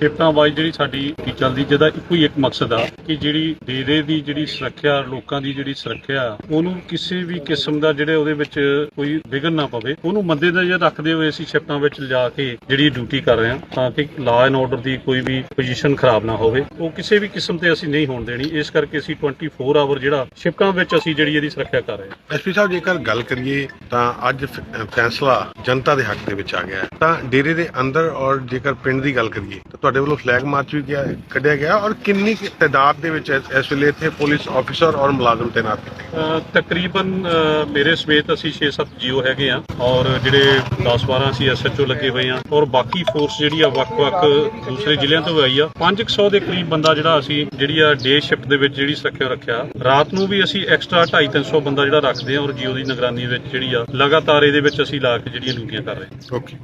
ਸ਼ਿਫਟਾਂ wise ਜਿਹੜੀ ਸਾਡੀ ਚੱਲਦੀ, ਜਿਹਦਾ ਇੱਕੋ ਹੀ ਇੱਕ ਮਕਸਦ ਆ, ਕਿ ਜਿਹੜੀ ਡੇਰੇ ਦੀ ਜਿਹੜੀ ਸੁਰੱਖਿਆ, ਲੋਕਾਂ ਦੀ ਜਿਹੜੀ ਸੁਰੱਖਿਆ, ਉਹਨੂੰ ਕਿਸੇ ਵੀ ਕਿਸਮ ਦਾ ਜਿਹੜੇ ਉਹਦੇ ਵਿੱਚ ਕੋਈ ਵਿਘਨ ਨਾ ਪਵੇ, ਉਹਨੂੰ ਮੱਦੇਨਜ਼ਰ ਰੱਖਦੇ ਹੋਏ ਅਸੀਂ ਸ਼ਿਫਟਾਂ ਵਿੱਚ ਲਿਜਾ ਕੇ ਜਿਹੜੀ ਡਿਊਟੀ ਕਰ ਰਹੇ ਹਾਂ, ਤਾਂ ਕਿ ਲਾਅ ਐਂਡ ਆਰਡਰ ਦੀ ਕੋਈ ਵੀ ਪੋਜੀਸ਼ਨ ਖਰਾਬ ਨਾ ਹੋਵੇ। ਉਹ ਕਿਸੇ ਵੀ ਕਿਸਮ ਤੇ ਅਸੀਂ ਨਹੀਂ ਹੋਣ ਦੇਣੀ, ਇਸ ਕਰਕੇ ਅਸੀਂ 24 ਆਵਰ ਜਿਹੜਾ ਸ਼ਿਫਟਾਂ ਵਿੱਚ ਅਸੀਂ ਜਿਹੜੀ ਇਹਦੀ ਸੁਰੱਖਿਆ ਕਰ ਰਹੇ ਹਾਂ। ਐਸਪੀ ਸਾਹਿਬ, ਜੇਕਰ ਗੱਲ ਕਰੀਏ, ਤਾਂ ਅੱਜ ਫੈਸਲਾ ਜਨਤਾ ਦੇ ਹੱਕ ਦੇ ਵਿੱਚ ਆ ਗਿਆ ਤਾਂ ਡੇਰੇ ਦੇ ਅੰਦਰ ਔਰ ਜੇਕਰ ਪਿੰਡ ਦੀ ਗੱਲ ਕਰੀਏ, ਤਾਂ ਤੁਹਾਡੇ ਵੱਲੋਂ ਫਲੈਗ ਮਾਰਚ ਵੀ ਗਿਆ ਕੱਢਿਆ ਗਿਆ ਔਰ ਕਿੰਨੀ ਤਾਦਾਦ ਦੇ ਵਿੱਚ ਇਸ ਵੇਲੇ ਇੱਥੇ ਪੁਲਿਸ ਆਫੀਸਰ ਔਰ ਮੁਲਾਜ਼ਮ ਤੈਨਾਤ ਕੀਤੇ ਤਕਰੀਬਨ ਮੇਰੇ ਸਮੇਤ ਅਸੀਂ 6-7 ਜੀਓ ਹੈਗੇ ਆ ਔਰ ਜਿਹੜੇ 10-12 ਅਸੀਂ ਐਸਐਚਓ ਲੱਗੇ ਹੋਏ ਆ ਔਰ ਬਾਕੀ ਫੋਰਸ ਜਿਹੜੀ ਆ ਵੱਖ-ਵੱਖ ਦੂਸਰੇ ਜ਼ਿਲ੍ਹਿਆਂ ਤੋਂ ਆਈ ਆ। 500 ਦੇ ਕਰੀਬ ਬੰਦਾ ਜਿਹੜਾ ਅਸੀਂ ਜਿਹੜੀ ਆ ਡੇ ਸ਼ਿਫਟ ਦੇ ਵਿੱਚ ਜਿਹੜੀ ਸੁਰੱਖਿਆ ਰੱਖਿਆ। ਰਾਤ ਨੂੰ ਵੀ ਅਸੀਂ ਐਕਸਟਰਾ 250-300 ਬੰਦਾ ਜਿਹੜਾ ਰੱਖਦੇ ਆ ਔਰ ਜੀਓ ਦੀ ਨਿਗਰਾਨੀ ਵਿੱਚ ਜਿਹੜੀ ਆ ਲਗਾਤਾਰ ਇਹਦੇ ਵਿੱਚ ਅਸੀਂ ਲਾ ਕੇ ਜਿਹੜੀਆਂ ਡਿਊਟੀਆਂ ਕਰ ਰਹੇ ਹਾਂ ਓਕੇ